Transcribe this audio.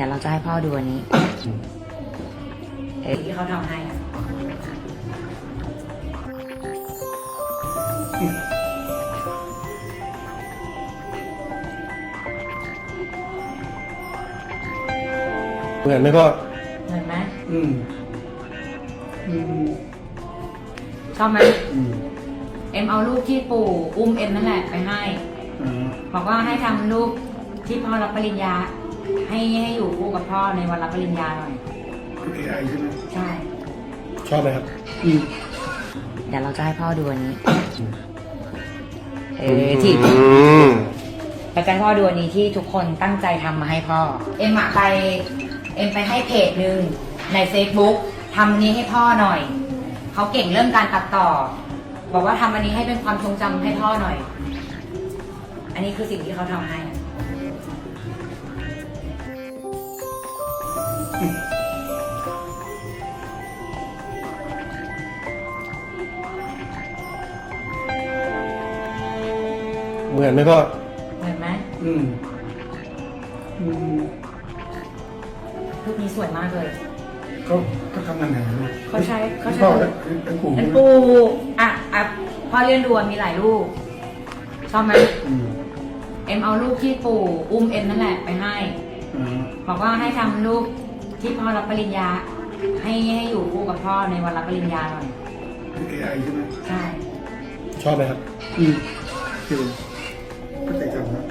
ดี๋ยวเราจะให้พ่อดูอันนี้เอ้ยที่เขาทำให้อะเหมือนไหมพ่อเหมือนไหมอืมอืมชอบไหมอืมเอ็มเอารูปที่ปู่อุ้มเอ็มนั่นแหละไปให้อ่าบอกว่าให้ทำรูปที่พ่อรับปริญญา ให้ให้อยู่คู่กับพ่อในวันรับปริญญาหน่อยคือ AI ใช่ไหมใช่ ชอบไหมครับอืมเดี๋ยวเราจะให้พ่อดูอันนี้ เออที่มแล้วกันพ่อดูอันนี้ที่ทุกคนตั้งใจทำมาให้พ่อ เอ็มอะไป เอ็มไปให้เพจหนึ่งใน Facebook ทำอันนี้ให้พ่อหน่อย เขาเก่งเรื่องการตัดต่อ บอกว่าทำอันนี้ให้เป็นความทรงจำให้พ่อหน่อย อันนี้คือสิ่งที่เขาทำให้ เหมือนไหมพ่อ เหมือนไหมอืมอืมรูปนี้สวยมากเลย เขาเขาทำยังไงนะเขาใช้เขาใช้พ่อเป็นปู่เป็นปูอะอะพ่อเรียนดูอะมีหลายรูปชอบไหมอืมเอ็มเอารูปที่ปู่อุ้มเอ็มนั่นแหละไปให้อ่าบอกว่าให้ทำรูป ที่พ่อรับปริญญา ให้ให้อยู่คู่กับพ่อในวันรับปริญญาหน่อย AI ใช่ไหมใช่ ชอบไหมครับ อืมคือก็แต่กต่างนะ